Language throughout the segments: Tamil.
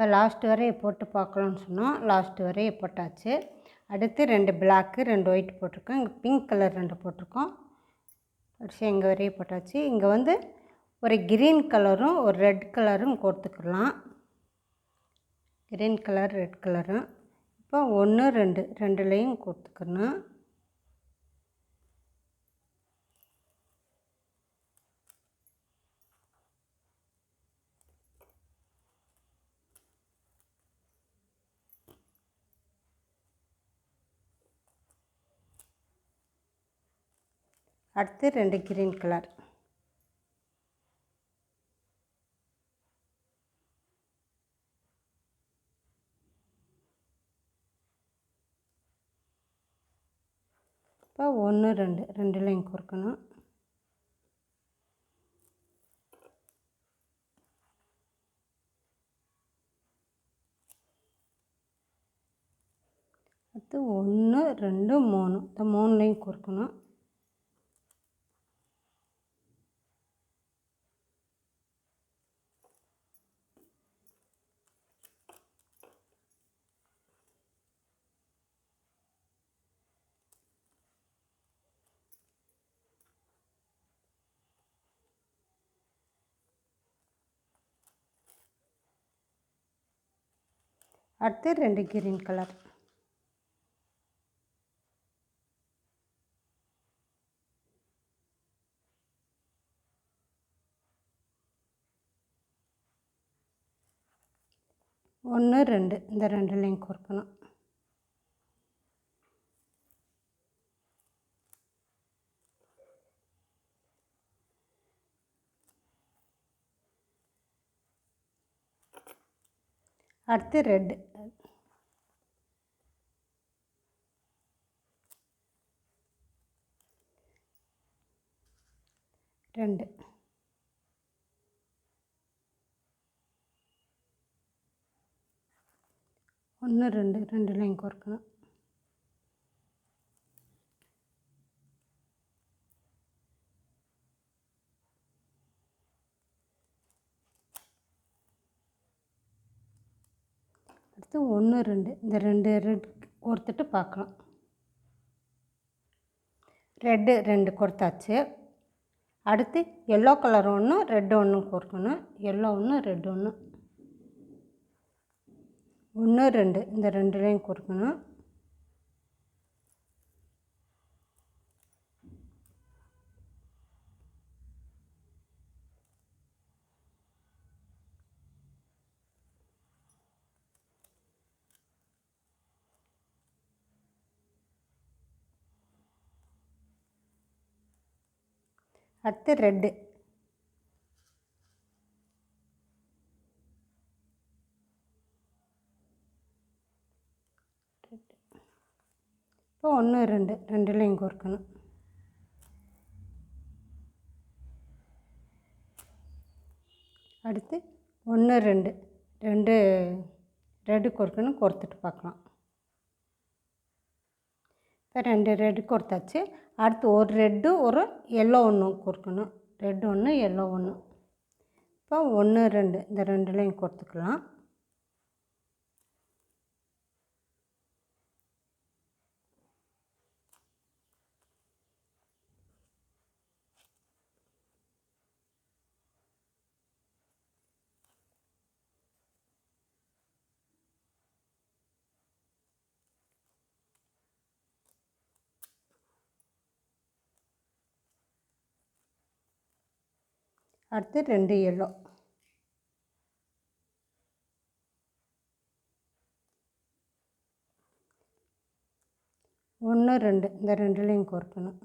இப்போ லாஸ்ட் வரைய போட்டு பார்க்கலான்னு சொன்னோம். லாஸ்ட் வரைய போட்டாச்சு. அடுத்து ரெண்டு பிளாக்கு ரெண்டு ஒயிட் போட்டிருக்கோம். இங்கே பிங்க் கலர் ரெண்டு போட்டிருக்கோம். வரிசை இங்கே வரையும் போட்டாச்சு? இங்கே வந்து ஒரு கிரீன் கலரும் ஒரு ரெட் கலரும் கொடுத்துக்கலாம் கிரீன் கலர் ரெட் கலரும் இப்போ ஒன்று ரெண்டு ரெண்டுலேயும் கொடுத்துக்கணும் அடுத்து ரெண்டு கிரீன் கலர். இப்போ ஒன்று ரெண்டு ரெண்டுலேயும் கொடுக்கணும் அடுத்து ஒன்று ரெண்டு மூணு. இந்த மூணுலையும் கொடுக்கணும் அடுத்து ரெண்டு கிரீன் கலர். ஒன்று ரெண்டு. இந்த ரெண்டு லிங்க் கொடுக்கணும். அடுத்து ரெட்டு. ரெண்டு ஒன்று ரெண்டு ரெண்டுலேயும் கொடுக்கணும் அடுத்து ஒன்று ரெண்டு இந்த ரெண்டு ரெட் கொடுத்துட்டு பார்க்கலாம் ரெட்டு ரெண்டு கொடுத்தாச்சு அடுத்து எல்லோ கலர் ஒன்று ரெட் ஒன்று கொடுக்கணும் எல்லோ ஒன்று ரெட் ஒன்று ஒன்று ரெண்டு. இந்த ரெண்டுலேயும் கொடுக்கணும் அடுத்து ரெட்டு. இப்போ ஒன்று ரெண்டு. ரெண்டுலேயும் கோர்க்கணும் அடுத்து ஒன்று ரெண்டு. ரெண்டு ரெட்டு கொடுக்கணும் கொடுத்துட்டு பார்க்கலாம். இப்போ ரெண்டு ரெட்டு கொடுத்தாச்சு அடுத்து ஒரு ரெட்டு ஒரு எல்லோ ஒன்று கொடுக்கணும். ரெட்டு ஒன்று எல்லோ ஒன்று. இப்போ ஒன்று ரெண்டு. இந்த ரெண்டுலேயும் கொடுத்துக்கலாம். அடுத்து ரெண்டு எல்லோ ஒன்று ரெண்டு. இந்த ரெண்டுலேயும் கோர்க்கணும்.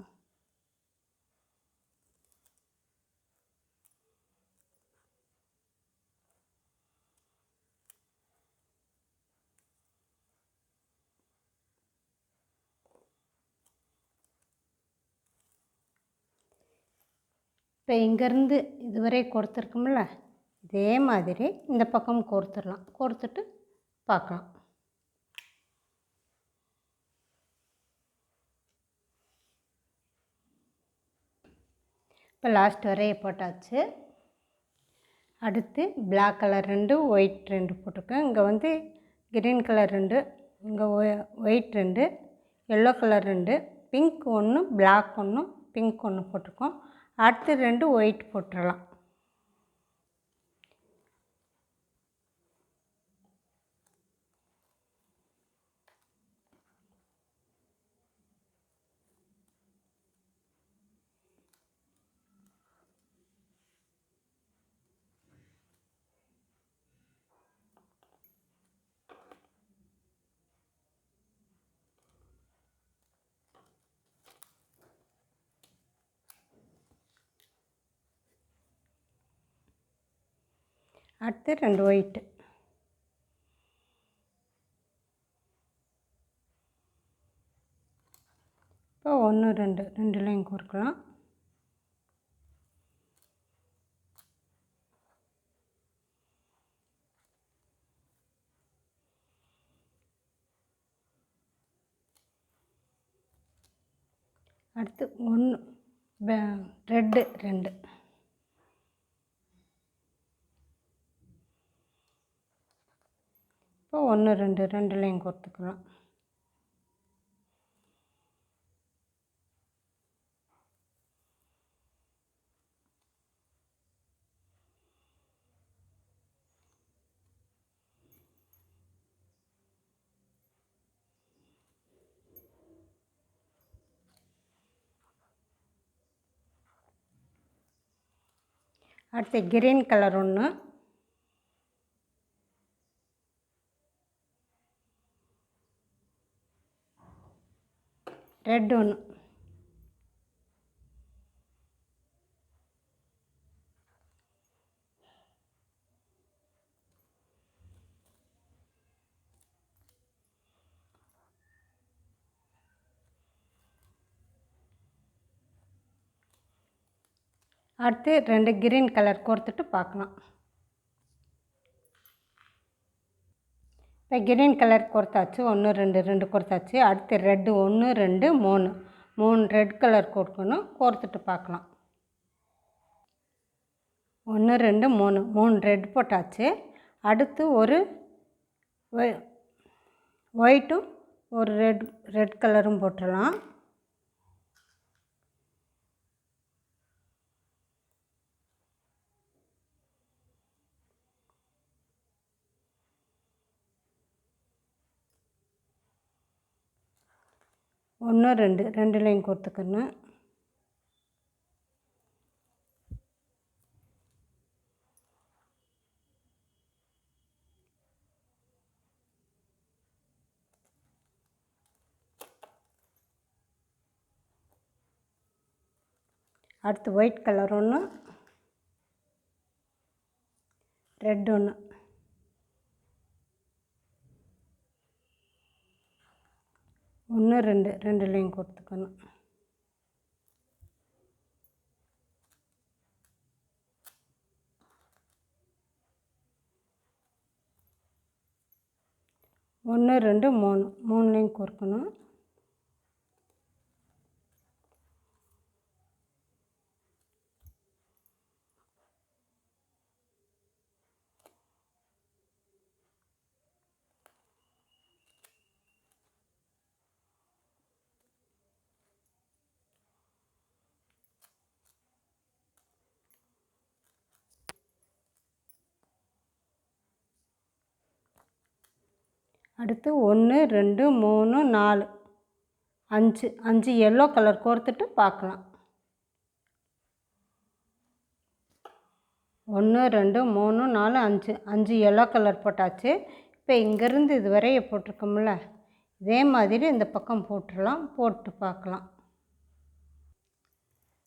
இப்போ இங்கேருந்து இதுவரை கொடுத்துருக்கோம்ல இதே மாதிரி இந்த பக்கம் கோர்த்துடலாம். கோர்த்துட்டு பார்க்கலாம். இப்போ லாஸ்ட் வரைய போட்டாச்சு. அடுத்து பிளாக் கலர் ரெண்டு ஒயிட் ரெண்டு போட்டிருக்கேன். இங்கே வந்து கிரீன் கலர் ரெண்டு இங்கே ஒயிட் ரெண்டு எல்லோ கலர் ரெண்டு பிங்க் ஒன்று பிளாக் ஒன்று பிங்க் ஒன்று போட்டிருக்கோம். அடுத்து ரெண்டு ஒயிட் போட்டுடலாம். அடுத்து ரெண்டு ஒயிட்டு. இப்போ ஒன்று ரெண்டு ரெண்டு லைன் அடுத்து ஒன்று ரெட்டு ரெண்டு. ஒன்று ரெண்டு ரெண்டு லைன் கொடுத்துக்கலாம். அடுத்து கிரீன் கலர் ஒன்று. ரெட் ஒன்று அடுத்து ரெண்டு கிரீன் கலர் கோர்த்துட்டு பார்க்கலாம். இப்போ கிரீன் கலர் கொடுத்தாச்சு ஒன்று ரெண்டு ரெண்டு கொடுத்தாச்சு அடுத்து ரெட்டு ஒன்று ரெண்டு மூணு. மூணு ரெட் கலர் கொடுக்கணும் கோர்த்துட்டு பார்க்கலாம். ஒன்று ரெண்டு மூணு. மூணு ரெட் போட்டாச்சு. அடுத்து ஒரு ஒயிட்டும் ஒரு ரெட் ரெட் கலரும் போட்டுடலாம். ஒன்று ரெண்டு. ரெண்டு லைன் கொடுத்துக்கணும் அடுத்து ஒயிட் கலர் ஒன்று ரெட் ஒன்று. ஒன்று ரெண்டு ரெண்டு கொடுத்துக்கணும். ஒன்று ரெண்டு மூணு மூணு கொடுக்கணும் கோர்க்கணும் அடுத்து ஒன்று ரெண்டு மூணு நாலு. அஞ்சு. அஞ்சு எல்லோ கலர் கோர்த்துட்டு பார்க்கலாம். ஒன்று ரெண்டு மூணு நாலு அஞ்சு. அஞ்சு எல்லோ கலர் போட்டாச்சு. இப்போ இங்கேருந்து இது வரைய போட்டிருக்கோம்ல இதே மாதிரி இந்த பக்கம் போட்டுடலாம் போட்டு பார்க்கலாம்.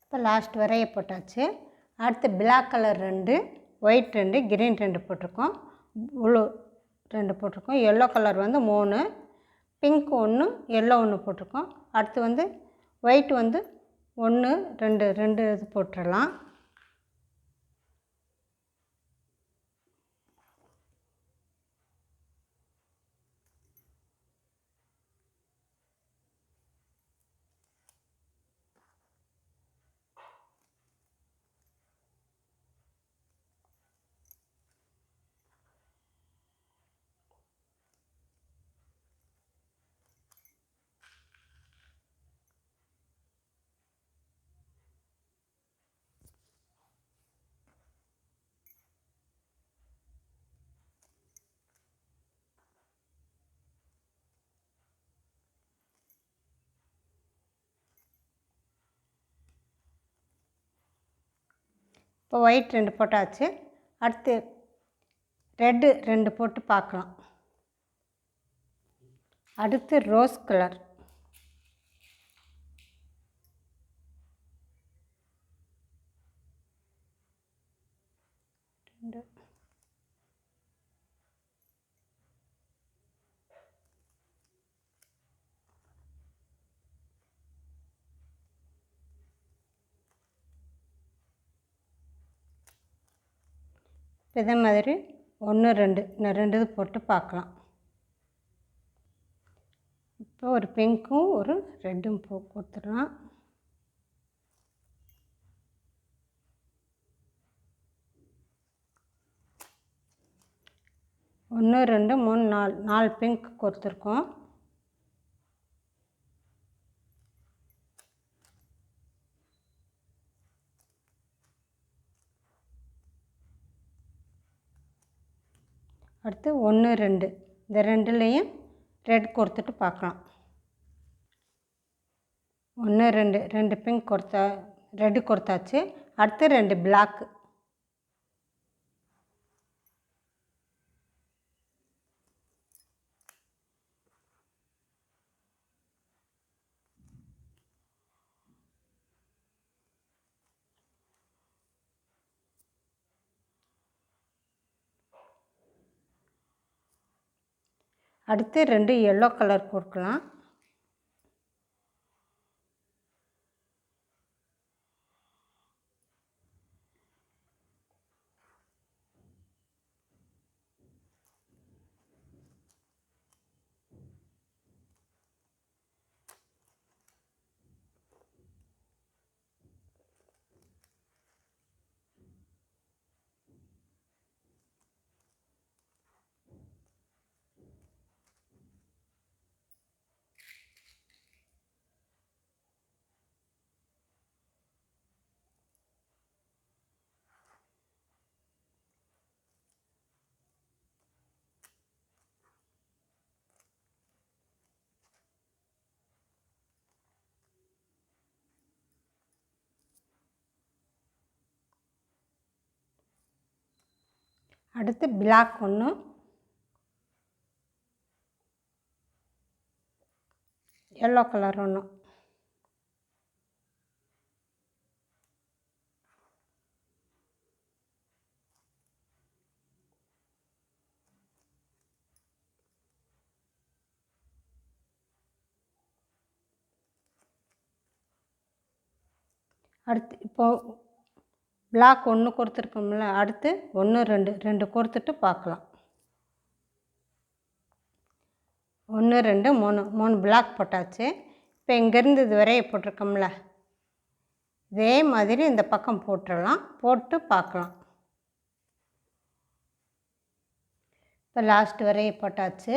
இப்போ லாஸ்ட் வரைய போட்டாச்சு. அடுத்து பிளாக் கலர் ரெண்டு ஒயிட் ரெண்டு கிரீன் ரெண்டு போட்டிருக்கோம். ப்ளூ ரெண்டு போட்டிருக்கோம். எல்லோ கலர் வந்து மூணு பிங்க் ஒன்று எல்லோ ஒன்று போட்டிருக்கோம். அடுத்து வந்து ஒயிட் வந்து ஒன்று ரெண்டு ரெண்டு இது போட்டுடலாம். இப்போ ஒயிட் ரெண்டு போட்டாச்சு. அடுத்து ரெட்டு ரெண்டு போட்டு பார்க்கலாம். அடுத்து ரோஸ் கலர் ரெண்டு. இதே மாதிரி ஒன்று ரெண்டு. இந்த ரெண்டு இது போட்டு பார்க்கலாம். இப்போ ஒரு பிங்க்கும் ஒரு ரெட்டும் பூ கொடுத்துடலாம். ஒன்று ரெண்டு மூணு நாலு. நாலு பிங்க் கொடுத்துருக்கோம். அடுத்து ஒன்று ரெண்டு. இந்த ரெண்டுலேயும் ரெட் கொடுத்துட்டு பார்க்கலாம். ஒன்று ரெண்டு. ரெண்டு பிங்க் கொடுத்தா ரெட்டு கொடுத்தாச்சு. அடுத்து ரெண்டு பிளாக்கு அடுத்து ரெண்டு எல்லோ கலர் கொடுக்கலாம் அடுத்து பிளாக் ஒன்று எல்லோ கலர் ஒன்று அடுத்து இப்போது பிளாக் ஒன்று கொடுத்துருக்கோம்ல அடுத்து ஒன்று ரெண்டு. ரெண்டு கொடுத்துட்டு பார்க்கலாம். ஒன்று ரெண்டு மூணு. மூணு பிளாக் போட்டாச்சு. இப்போ இங்கேருந்து இது வரைய போட்டிருக்கோம்ல. இதே மாதிரி இந்த பக்கம் போட்டுடலாம் போட்டு பார்க்கலாம். இப்போ லாஸ்ட் வரைய போட்டாச்சு.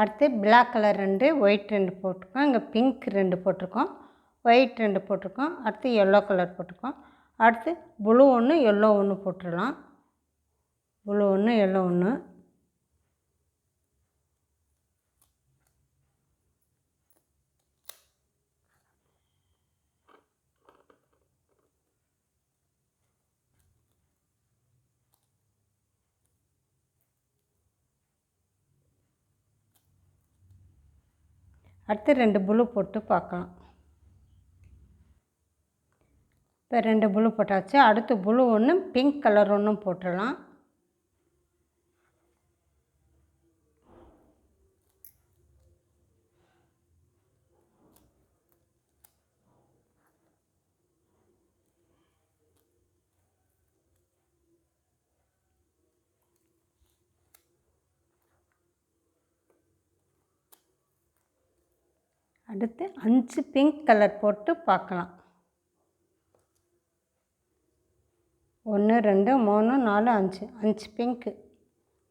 அடுத்து பிளாக் கலர் ரெண்டு ஒயிட் ரெண்டு போட்டிருக்கோம். இங்கே பிங்க் ரெண்டு போட்டிருக்கோம். ஒயிட் ரெண்டு போட்டிருக்கோம். அடுத்து எல்லோ கலர் போட்டிருக்கோம். அடுத்து ப்ளூ ஒன்று எல்லோ ஒன்று போட்டுடலாம். ப்ளூ ஒன்று எல்லோ ஒன்று அடுத்து ரெண்டு ப்ளூ போட்டு பார்க்கலாம். இப்போ ரெண்டு ப்ளூ போட்டாச்சு. அடுத்து ப்ளூ ஒன்று பிங்க் கலர் ஒன்றும் போட்டுடலாம். அடுத்து அஞ்சு பிங்க் கலர் போட்டு பார்க்கலாம். ஒன்று ரெண்டு மூணு நாலு அஞ்சு. அஞ்சு பிங்க்கு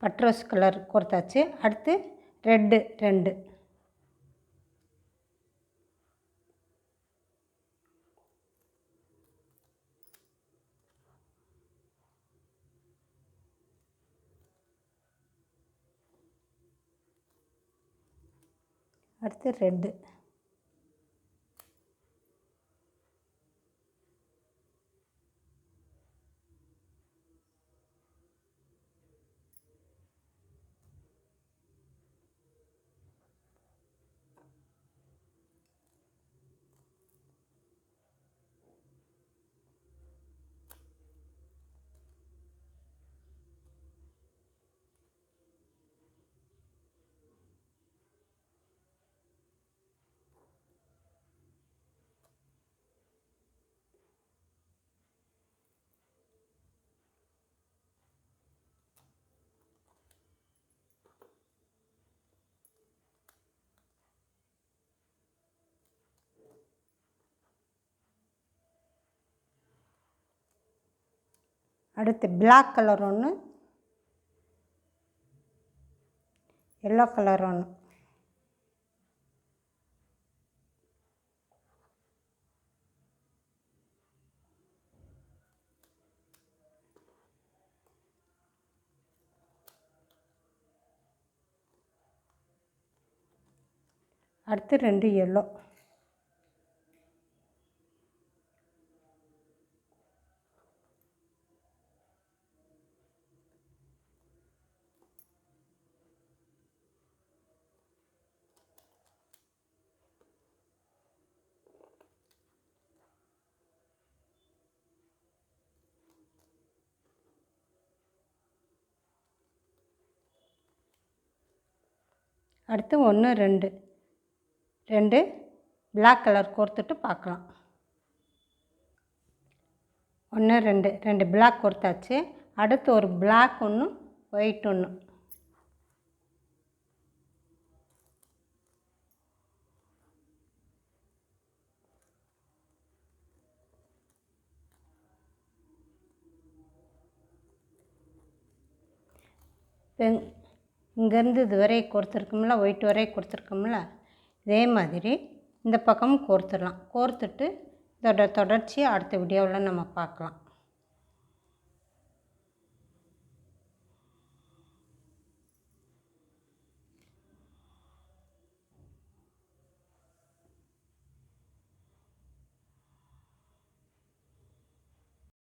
பட்ரோஸ் கலர் கொடுத்தாச்சு. அடுத்து ரெட்டு ரெண்டு. அடுத்து ரெட்டு அடுத்து பிளாக் கலர் ஒன்று எல்லோ கலர் ஒன்று அடுத்து ரெண்டு எல்லோ அடுத்து ஒன்று ரெண்டு. ரெண்டு பிளாக் கலர் கோர்த்துட்டு பார்க்கலாம். ஒன்று ரெண்டு. ரெண்டு பிளாக் கொடுத்தாச்சு அடுத்து ஒரு பிளாக் ஒன்று ஒயிட் ஒன்று. இங்கேருந்து இது வரை கோர்த்துருக்கோம்ல ஒயிட் வரை கொடுத்துருக்கோம்ல இதே மாதிரி இந்த பக்கமும் கோர்த்துடலாம். கோர்த்துட்டு இதோட தொடர்ச்சியை அடுத்த வீடியோவில் நம்ம பார்க்கலாம்.